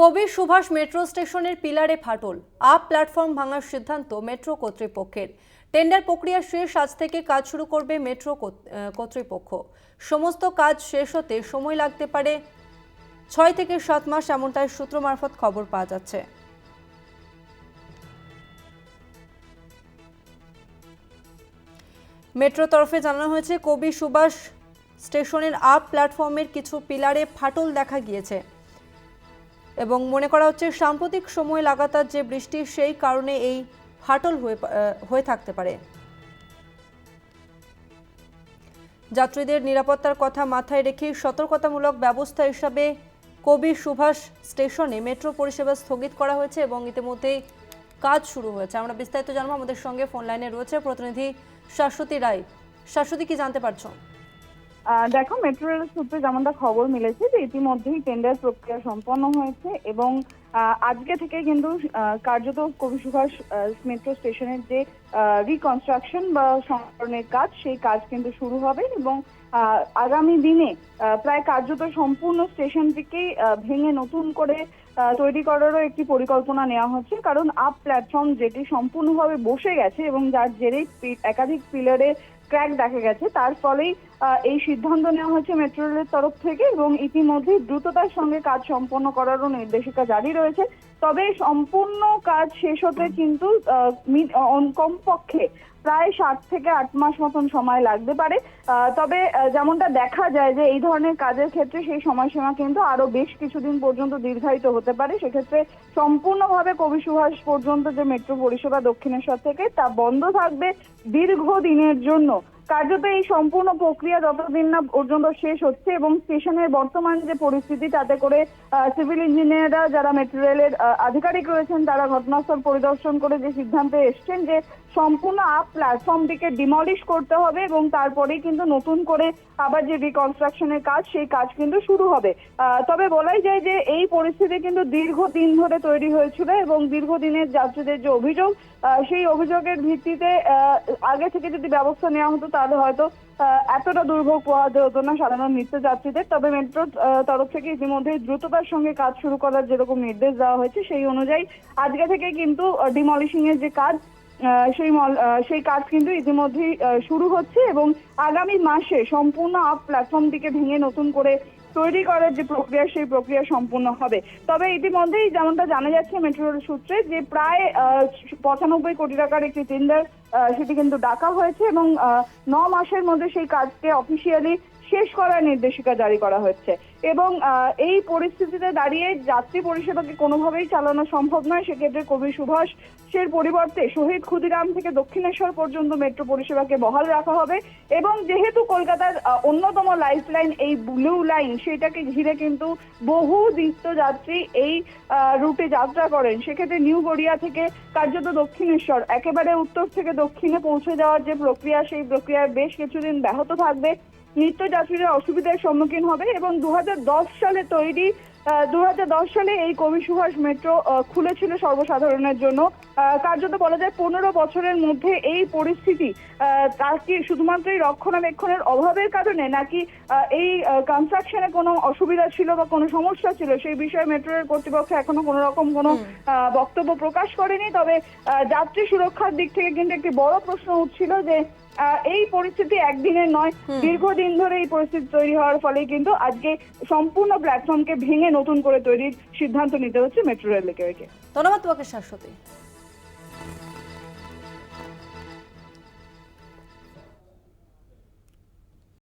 কবির Subhash metro স্টেশনের পিলারে ফাটল। Up platform ভাঙার সিদ্ধান্ত মেট্রো কর্তৃপক্ষের। টেন্ডার প্রক্রিয়া শেষ, আজ থেকে কাজ শুরু করবে মেট্রো কর্তৃপক্ষ। সমস্ত কাজ শেষ হতে সময় লাগতে পারে। ছয় থেকে সাত মাস এমনটাই সূত্র মারফত খবর পাওয়া যাচ্ছে। মেট্রো তরফে জানানো হয়েছে, কবি সুভাষ স্টেশনের আপ প্ল্যাটফর্মের কিছু পিলারে ফাটল দেখা গিয়েছে। এবং মনে করা হচ্ছে সাম্প্রতিক সময় লাগাতার যে বৃষ্টি, সেই কারণে এই ফাটল হয়ে হয়ে থাকতে পারে। যাত্রীদের নিরাপত্তার কথা মাথায় রেখে সতর্কতামূলক ব্যবস্থা হিসাবে কবি সুভাষ স্টেশনে মেট্রো পরিষেবা স্থগিত করা হয়েছে এবং ইতিমধ্যেই কাজ শুরু হয়েছে। আমরা বিস্তারিত জানব আমাদের সঙ্গে ফোন লাইনে রয়েছে প্রতিনিধি শাশ্বতী রায়। শাশ্বতী, কি জানতে পারছ? দেখো মেট্রো রেল সূত্রে যেমনটা খবর মিলেছে যে ইতিমধ্যেই টেন্ডার প্রক্রিয়া সম্পন্ন হয়েছে এবং আজকে থেকে কিন্তু কার্যত কবি সুভাষ মেট্রো স্টেশনের যে রিকনস্ট্রাকশন বা সংস্করণের কাজ, সেই কাজ কিন্তু শুরু হবে এবং আগামী দিনে প্রায় কার্যত সম্পূর্ণ স্টেশনটিকেই ভেঙে নতুন করে তৈরি করারও একটি পরিকল্পনা নেওয়া হচ্ছে। কারণ আপ প্ল্যাটফর্ম যেটি সম্পূর্ণভাবে বসে গেছে এবং যার জেরেই, একাধিক পিলারে ক্র্যাক দেখা গেছে। তার ফলেই এই সিদ্ধান্ত নেওয়া হয়েছে মেট্রো রেলের তরফ থেকে এবং ইতিমধ্যে দ্রুততার সঙ্গে কাজ সম্পন্ন করারও নির্দেশিকা জারি রয়েছে। তবে সম্পূর্ণ কাজ শেষ হতে কিন্তু কমপক্ষে প্রায় সাত থেকে আট মাস মতন সময় লাগতে পারে। তবে যেমনটা দেখা যায় যে এই ধরনের কাজের ক্ষেত্রে সেই সময়সীমা কিন্তু আরও বেশ কিছুদিন পর্যন্ত দীর্ঘায়িত হতে পারে। সেক্ষেত্রে সম্পূর্ণভাবে কবি সুভাষ পর্যন্ত যে মেট্রো পরিষেবা দক্ষিণেশ্বর থেকে, তা বন্ধ থাকবে দীর্ঘ দিনের জন্য। কার্যত এই সম্পূর্ণ প্রক্রিয়া যতদিন না পর্যন্ত শেষ হচ্ছে এবং স্টেশনের বর্তমান যে পরিস্থিতি, তাতে করে সিভিল ইঞ্জিনিয়াররা যারা মেট্রো রেলের আধিকারিক রয়েছেন, তারা ঘটনাস্থল পরিদর্শন করে যে সিদ্ধান্তে এসছেন যে সম্পূর্ণ আপ প্ল্যাটফর্মটিকে ডিমলিশ করতে হবে এবং তারপরেই কিন্তু নতুন করে আবার যে রিকনস্ট্রাকশনের কাজ, সেই কাজ কিন্তু শুরু হবে। তবে বলাই যায় যে এই পরিস্থিতি কিন্তু দীর্ঘদিন ধরে তৈরি হয়েছিল এবং দীর্ঘদিনের যাত্রীদের যে অভিযোগ সেই অভিযোগের ভিত্তিতে আগে থেকে যদি ব্যবস্থা নেওয়া হতো তাহলে হয়তো এতটা দুর্ভোগ পোহাতে হতো না সাধারণ নৃত্য যাত্রীদের, তবে মেট্রোর তরফ থেকে ইতিমধ্যে দ্রুততার সঙ্গে কাজ শুরু করার যেরকম নির্দেশ দেওয়া হয়েছে, সেই অনুযায়ী আজকে থেকে কিন্তু ডিমলিশিং এর যে কাজ সেই মল সেই কাজ কিন্তু ইতিমধ্যেই শুরু হচ্ছে এবং আগামী মাসে সম্পূর্ণ আপ প্ল্যাটফর্মটিকে ভেঙে নতুন করে তৈরি করার যে প্রক্রিয়া, সেই প্রক্রিয়া সম্পূর্ণ হবে। তবে ইতিমধ্যেই যেমনটা জানা যাচ্ছে মেট্রো রেল সূত্রে যে প্রায় পঁচানব্বই কোটি টাকার একটি টেন্ডার সেটি কিন্তু ডাকা হয়েছে এবং ন মাসের মধ্যে সেই কাজকে অফিসিয়ালি শেষ করার নির্দেশিকা জারি করা হচ্ছে। এবং এই পরিস্থিতিতে দাঁড়িয়ে যাত্রী পরিষেবাকে কোনোভাবেই চালানো সম্ভব নয়। সেক্ষেত্রে কবি সুভাষ সের পরিবর্তে শহীদ ক্ষুদিরাম থেকে দক্ষিণেশ্বর পর্যন্ত মেট্রো পরিষেবাকে বহাল রাখা হবে এবং যেহেতু কলকাতার অন্যতম লাইফ লাইন এই ব্লু লাইন, সেটাকে ঘিরে কিন্তু বহু নিত্যযাত্রী এই রুটে যাত্রা করেন। সেক্ষেত্রে নিউ গড়িয়া থেকে কার্যত দক্ষিণেশ্বর, একেবারে উত্তর থেকে দক্ষিণে পৌঁছে যাওয়ার যে প্রক্রিয়া, সেই প্রক্রিয়ায় বেশ কিছুদিন ব্যাহত থাকবে। নিত্যযাত্রীরা অসুবিধার সম্মুখীন হবে এবং দু হাজার সালে তৈরি দু হাজার দশ সালে এই কবি সুভাষ মেট্রো খুলেছিল সর্বসাধারণের জন্য। কার্যত বলা যায় পনেরো বছরের মধ্যে এই পরিস্থিতি আহ, তার কি শুধুমাত্র এই রক্ষণাবেক্ষণের অভাবের কারণে নাকি এই কনস্ট্রাকশনে কোনো অসুবিধা ছিল বা কোনো সমস্যা ছিল? সেই বিষয়ে মেট্রো রেল কর্তৃপক্ষ এখনও কোনো রকম কোনো আহ, বক্তব্য প্রকাশ করেনি। তবে আহ, যাত্রী সুরক্ষার দিক থেকে কিন্তু একটি বড় প্রশ্ন উঠছিল যে আহ, এই পরিস্থিতি একদিনের নয় দীর্ঘদিন ধরে এই পরিস্থিতি তৈরি হওয়ার ফলে কিন্তু আজকে সম্পূর্ণ প্ল্যাটফর্মকে ভেঙে নতুন করে তৈরির সিদ্ধান্ত নিতে হচ্ছে মেট্রো রেল একে ধন্যবাদ তোমাকে শাশ্বতী।